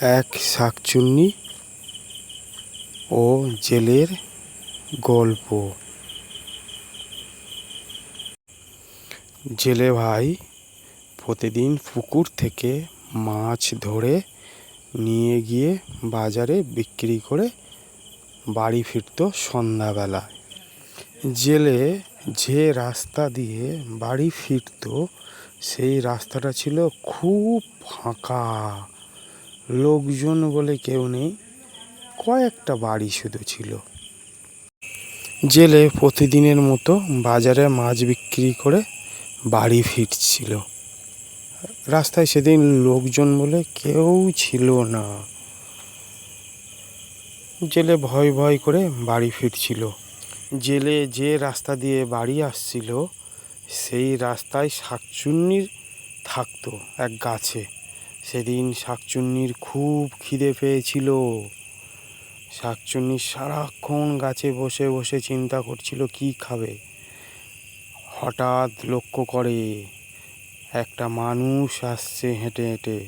এক শাকচুন্নি ও জেলের গল্প। জেলে ভাই প্রতিদিন পুকুর থেকে মাছ ধরে নিয়ে গিয়ে বাজারে বিক্রি করে বাড়ি ফিরতো সন্ধ্যাবেলায় জেলে যে রাস্তা দিয়ে বাড়ি ফিরতো, সেই রাস্তাটা ছিল খুব ফাঁকা। লোকজন বলে কেউ নেই, কয়েকটা বাড়ি শুধু ছিল। জেলে প্রতিদিনের মতো বাজারে মাছ বিক্রি করে বাড়ি ফিরছিল। রাস্তায় সেদিন লোকজন বলে কেউ ছিল না। জেলে ভয় ভয় করে বাড়ি ফিরছিল। জেলে যে রাস্তা দিয়ে বাড়ি আসছিল, সেই রাস্তায় শাকচুন্নির থাকতো এক গাছে। সেদিন শাকচুন্নির খুব খিদে পেয়েছিল। শাকচুন্নি সারাক্ষণ গাছে বসে বসে চিন্তা করছিল, কি খাবে? হঠাৎ লক্ষ্য করে একটা মানুষ আসছে হেঁটে হেঁটে।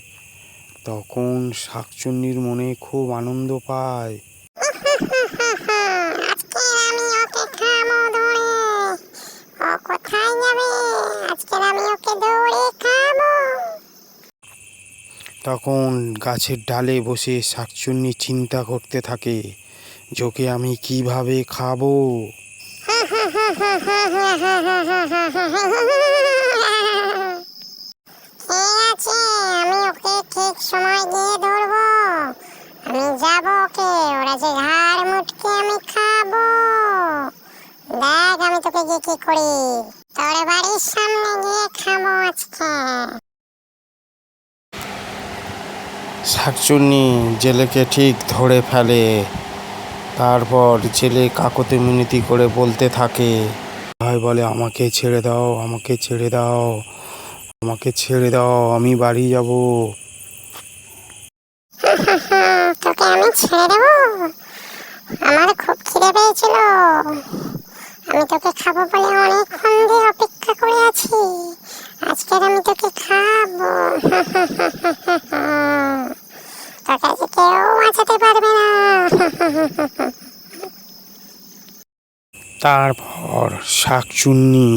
তখন শাকচুন্নির মনে খুব আনন্দ পায় আজকে আমি ওকে খাব ধরে ও কোথায় যাবে আজকে আমি ওকে দৌড়ে খাব তখন গাছের ডালে বসে শাকচুন্নি চিন্তা করতে থাকে যোকে আমি কীভাবে খাব? আছে বাড়ির সামনে গিয়ে খাব আজকে। শাকচুন্নি জেলেকে ঠিক ধরে ফেলে, তারপর জেলে কাকতে মিনতি করে বলতে থাকে, ভাই বলে, আমাকে ছেড়ে দাও, আমাকে ছেড়ে দাও, আমাকে ছেড়ে দাও, আমি বাড়ি যাব। তোকে আমি ছেড়ে দেবো? আমার খুব খিদে পেয়েছিল। আমি তোকে খাব বলে অনেকক্ষণ অপেক্ষা করে আছি। আমি তোকে খাব। তারপর শাকচুন্নি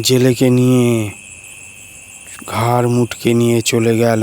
জেলেকে নিয়ে ঘাড় মুটকে নিয়ে চলে গেল।